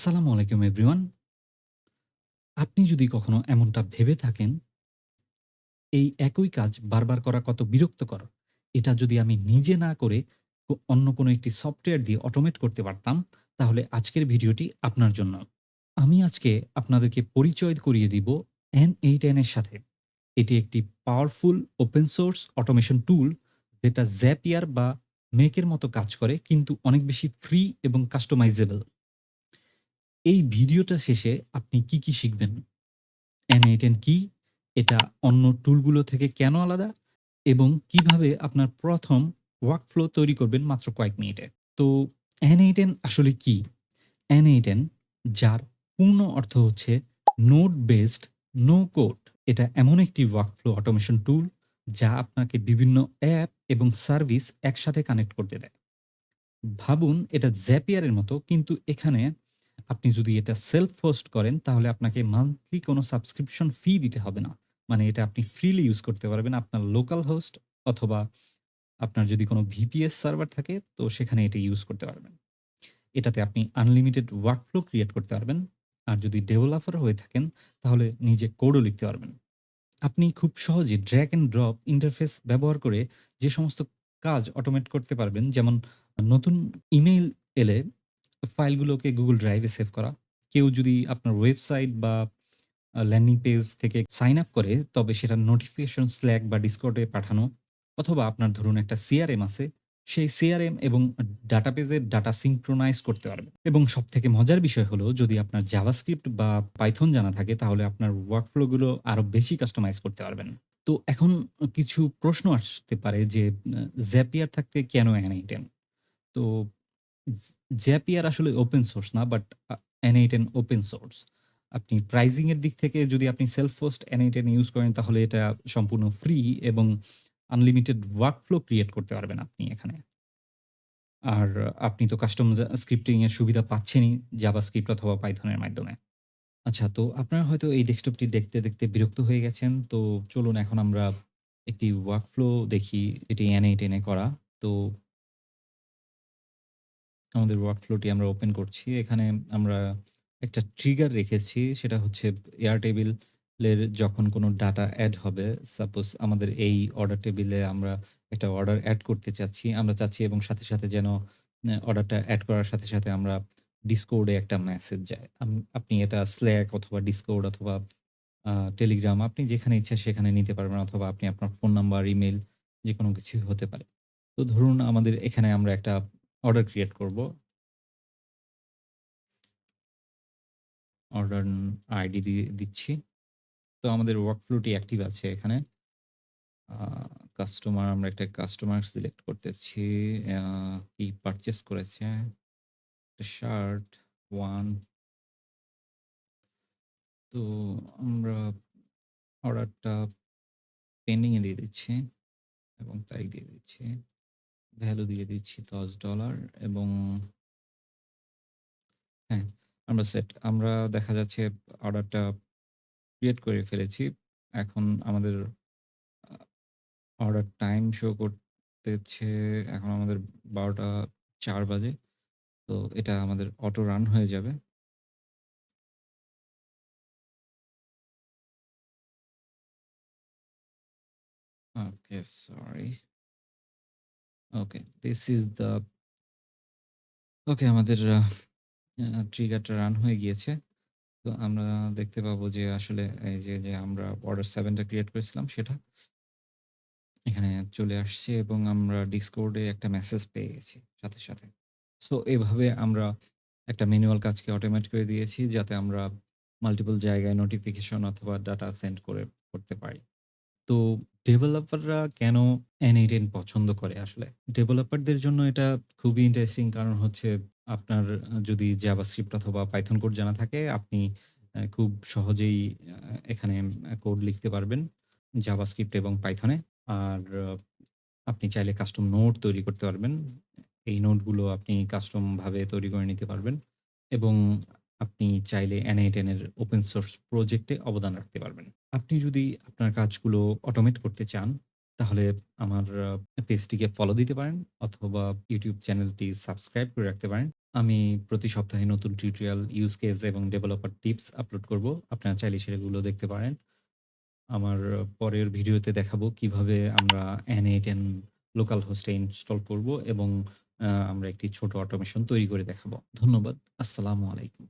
আসসালামু আলাইকুম এভরিওয়ান। আপনি যদি কখনো এমনটা ভেবে থাকেন, এই একই কাজ বারবার করা কত বিরক্তকর। এটা যদি আমি নিজে না করে অন্য কোনো একটি সফটওয়্যার দিয়ে অটোমেট করতে পারতাম, তাহলে আজকের ভিডিওটি আপনার জন্য। আমি আজকে আপনাদেরকে পরিচয় করিয়ে দিব N8N এর সাথে। এটি একটি powerful open source automation tool যেটা জ্যাপিয়ার বা মেকের মতো কাজ করে কিন্তু অনেক বেশি ফ্রি এবং কাস্টমাইজেবল। এই ভিডিওটা শেষে আপনি কি, কি শিখবেন? N8N কি? এটা অন্য টুলগুলো থেকে কেন আলাদা? এবং কীভাবে আপনার ১ম ওয়ার্কফ্লো তৈরি করবেন মাত্র কয়েক মিনিটে। তো N8N আসলে কি? N8N যার পূর্ণ অর্থ হচ্ছে নোট বেসড নো কোড। এটা এমন একটি ওয়ার্কফ্লো অটোমেশন টুল যা আপনাকে বিভিন্ন অ্যাপ এবং সার্ভিস একসাথে কানেক্ট করতে দেয়। ভাবুন এটা জ্যাপিয়ারের মতো কিন্তু এখানে আপনি যদি এটা সেলফ হোস্ট করেন, তাহলে আপনাকে মান্থলি কোনো সাবস্ক্রিপশন ফি দিতে হবে না। মানে এটা আপনি ফ্রিলি ইউজ করতে পারবেন আপনার লোকাল হোস্ট অথবা আপনার যদি কোনো VPS সার্ভার থাকে, তো সেখানে এটা ইউজ করতে পারবেন। এটাতে আপনি আনলিমিটেড ওয়ার্কফ্লো ক্রিয়েট করতে পারবেন। আর যদি ডেভেলপার হয়ে থাকেন, তাহলে নিজে কোডও লিখতে পারবেন। আপনি খুব সহজে ড্র্যাগ অ্যান্ড ড্রপ ইন্টারফেস ব্যবহার করে যে সমস্ত কাজ অটোমেট করতে পারবেন, যেমন নতুন ইমেইল এলে ফাইলগুলোকে গুগল ড্রাইভে সেভ করা। কেউ যদি আপনার ওয়েবসাইট বা ল্যান্ডিং পেজ থেকে সাইন আপ করে তবে সেটা নোটিফিকেশন Slack বা এ পাঠানো অথবা আপনার ধরুন একটা CRM আছে, সেই CRM এবং ডাটাবেজের ডাটা সিঙ্ক্রোনাইজ করতে পারবেন। এবং সব থেকে মজার বিষয় হলো যদি আপনার জাভাস্ক্রিপ্ট বা পাইথন জানা থাকে তাহলে আপনার ওয়ার্কফ্লো গুলো আরও বেশি কাস্টমাইজ করতে পারবেন। তো এখন কিছু প্রশ্ন আসতে পারে যে জ্যাপিয়ার থাকতে কেন N8N? তো জ Zapier আসলে ওপেন সোর্স না but uh N8N open source. আপনি প্রাইজিং এর দিক থেকে যদি আপনি সেলফ হোস্ট N8N ইউজ করেন তাহলে এটা সম্পূর্ণ ফ্রি এবং আনলিমিটেড ওয়ার্কফ্লো ক্রিয়েট করতে পারবেন আপনি এখানে। আর আপনি তো কাস্টম জা স্ক্রিপ্টিং এর সুবিধা পাচ্ছেনই জাভাস্ক্রিপ্ট অথবা পাইথনের মাধ্যমে। আচ্ছা তো আপনারা হয়তো এই ডেস্কটপটি দেখতে, দেখতে বিরক্ত হয়ে গেছেন। তো চলুন এখন আমরা একটি ওয়ার্কফ্লো দেখি যেটি N8N এ করা। তো আমাদের ওয়ার্কফ্লোটি আমরা ওপেন করছি। এখানে আমরা একটা ট্রিগার রেখেছি। সেটা হচ্ছে Airtable এর যখন কোনো ডাটা এড হবে, সাপোজ আমাদের এই অর্ডার টেবিলে আমরা একটা অর্ডার এড করতে চাচ্ছি। আমরা চাচ্ছি এবং সাথে, সাথে যেন অর্ডারটা এড করার সাথে, সাথে আমরা Discord একটা মেসেজ যায়। আপনি এটা Slack অথবা Discord অথবা Telegram আপনি যেখানে ইচ্ছা সেখানে নিতে পারবেন অথবা আপনি আপনার ফোন নাম্বার, ইমেইল যেকোনো কিছুই হতে পারে। তো ধরুন আমাদের এখানে আমরা একটা অর্ডার ক্রিয়েট করব। অর্ডার আইডি দিয়ে দিচ্ছি। তো আমাদের ওয়ার্কফ্লোটি অ্যাক্টিভ আছে এখানে। কাস্টমার আমরা একটা কাস্টমার সিলেক্ট করতেছি। কি পারচেস করেছে? শার্ট ওয়ান তো আমরা অর্ডারটা পেন্ডিংয়ে দিয়ে দিচ্ছি এবং তারিখ দিয়ে দিচ্ছি। ভ্যালু দিয়ে দিচ্ছি $10 এবং হ্যাঁ, আমরা সেট। আমরা দেখা যাচ্ছে অর্ডারটা ক্রিয়েট করে ফেলেছি। এখন আমাদের অর্ডার টাইম শো করতেছে এখন আমাদের ১২টা ৪ বাজে। তো এটা আমাদের অটো রান হয়ে যাবে। Okay, sorry. Okay, this is the okay আমাদের ট্রিগারটা রান হয়ে গিয়েছে। তো আমরা দেখতে পাবো যে আসলে এই যে, যে আমরা অর্ডার 7 টা ক্রিয়েট করেছিলাম সেটা এখানে চলে আসছে এবং আমরা এ একটা মেসেজ পেয়ে গেছি সাথে, সাথে। সো এভাবে আমরা একটা ম্যানুয়াল কাজকে অটোমেট করে দিয়েছি যাতে আমরা মাল্টিপল জায়গায় নোটিফিকেশন অথবা ডাটা সেন্ড করে করতে পারি। তো ডেভেলপাররা কেন N8N পছন্দ করে আসলে? ডেভেলপারদের জন্য এটা খুবই ইন্টারেস্টিং কারণ হচ্ছে আপনার, যদি জাভাস্ক্রিপ্ট অথবা পাইথন কোড জানা থাকে, আপনি খুব সহজেই এখানে কোড লিখতে পারবেন জাভাস্ক্রিপ্ট এবং পাইথনে। আর আপনি চাইলে কাস্টম নোট তৈরি করতে পারবেন। এই নোটগুলো আপনি কাস্টমভাবে তৈরি করে নিতে পারবেন এবং আপনি চাইলে N8N এর ওপেন সোর্স প্রজেক্টে অবদান রাখতে পারবেন। আপনি যদি আপনার কাজগুলো অটোমেট করতে চান তাহলে আমার পেজটিকে ফলো দিতে পারেন অথবা ইউটিউব চ্যানেলটি সাবস্ক্রাইব করে রাখতে পারেন। আমি প্রতি সপ্তাহে নতুন টিউটোরিয়াল, ইউজ কেস এবং ডেভেলপার টিপস আপলোড করব। আপনারা চাইলে সেগুলো দেখতে পারেন। আমার পরের ভিডিওতে দেখাবো কীভাবে আমরা n8n লোকাল হোস্টে ইনস্টল করব এবং আমরা একটি ছোট অটোমেশন তৈরি করে দেখাবো। ধন্যবাদ। আসসালামু আলাইকুম।